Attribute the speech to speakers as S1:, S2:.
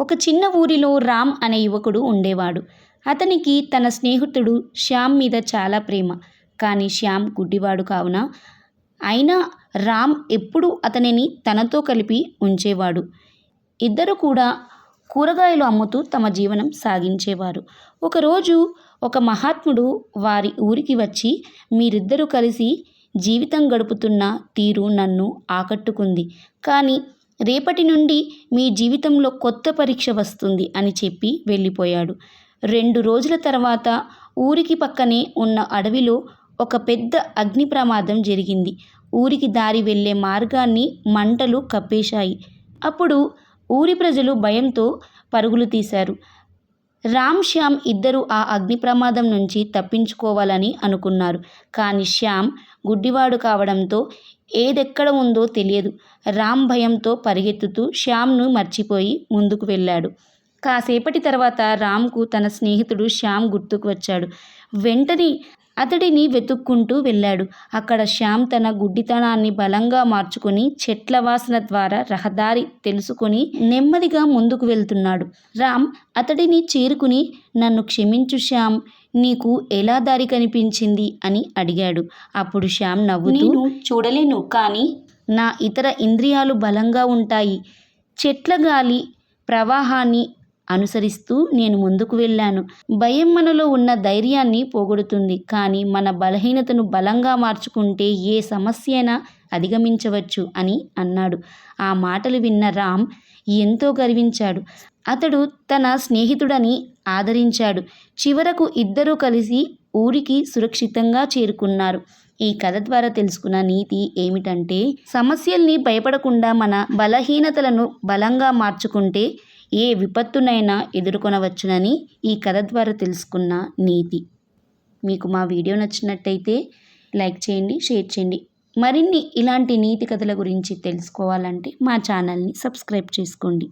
S1: ఒక చిన్న ఊరిలో రామ్ అనే యువకుడు ఉండేవాడు. అతనికి తన స్నేహితుడు శ్యామ్ మీద చాలా ప్రేమ. కానీ శ్యామ్ గుడ్డివాడు కావున. అయినా రామ్ ఎప్పుడూ అతనిని తనతో కలిపి ఉంచేవాడు. ఇద్దరు కూడా కూరగాయలు అమ్ముతూ తమ జీవనం సాగించేవారు. ఒకరోజు ఒక మహాత్ముడు వారి ఊరికి వచ్చి మీరిద్దరూ కలిసి జీవితం గడుపుతున్న తీరు నన్ను ఆకట్టుకుంది. కానీ రేపటి నుండి మీ జీవితంలో కొత్త పరీక్ష వస్తుంది అని చెప్పి వెళ్ళిపోయాడు. రెండు రోజుల తర్వాత ఊరికి పక్కనే ఉన్న అడవిలో ఒక పెద్ద అగ్ని ప్రమాదం జరిగింది. ఊరికి దారి వెళ్ళే మార్గాన్ని మంటలు కప్పేశాయి. అప్పుడు ఊరి ప్రజలు భయంతో పరుగులు తీశారు. రామ్ శ్యామ్ ఇద్దరు ఆ అగ్ని ప్రమాదం నుంచి తప్పించుకోవాలని అనుకున్నారు. కానీ శ్యామ్ గుడ్డివాడు కావడంతో ఏదెక్కడ ఉందో తెలియదు. రామ్ భయంతో పరిగెత్తుతూ శ్యామ్ను మర్చిపోయి ముందుకు వెళ్ళాడు. కాసేపటి తర్వాత రామ్కు తన స్నేహితుడు శ్యామ్ గుర్తుకు వచ్చాడు. వెంటనే అతడిని వెతుక్కుంటూ వెళ్ళాడు. అక్కడ శ్యామ్ తన గుడ్డితనాన్ని బలంగా మార్చుకొని చెట్ల వాసన ద్వారా రహదారి తెలుసుకొని నెమ్మదిగా ముందుకు వెళ్తున్నాడు. రామ్ అతడిని చేరుకుని నన్ను క్షమించు శ్యామ్ నీకు ఎలా దారి కనిపించింది? అని అడిగాడు. అప్పుడు శ్యామ్ నవ్వుతూ నేను చూడలేను కానీ నా ఇతర ఇంద్రియాలు బలంగా ఉంటాయి. చెట్ల గాలి ప్రవాహాన్ని అనుసరిస్తూ నేను ముందుకు వెళ్ళాను. భయం మనలో ఉన్న ధైర్యాన్ని పోగొడుతుంది. కానీ మన బలహీనతను బలంగా మార్చుకుంటే ఏ సమస్య అయినా అధిగమించవచ్చు అని అన్నాడు. ఆ మాటలు విన్న రామ్ ఎంతో గర్వించాడు. అతడు తన స్నేహితుడని ఆదరించాడు. చివరకు ఇద్దరూ కలిసి ఊరికి సురక్షితంగా చేరుకున్నారు. ఈ కథ ద్వారా తెలుసుకున్న నీతి ఏమిటంటే సమస్యల్ని భయపడకుండా మన బలహీనతలను బలంగా మార్చుకుంటే ఏ విపత్తునైనా ఎదుర్కొనవచ్చునని ఈ కథ ద్వారా తెలుసుకున్న నీతి. మీకు మా వీడియో నచ్చినట్టయితే లైక్ చేయండి షేర్ చేయండి. మరిన్ని ఇలాంటి నీతి కథల గురించి తెలుసుకోవాలంటే మా ఛానల్ని సబ్స్క్రైబ్ చేసుకోండి.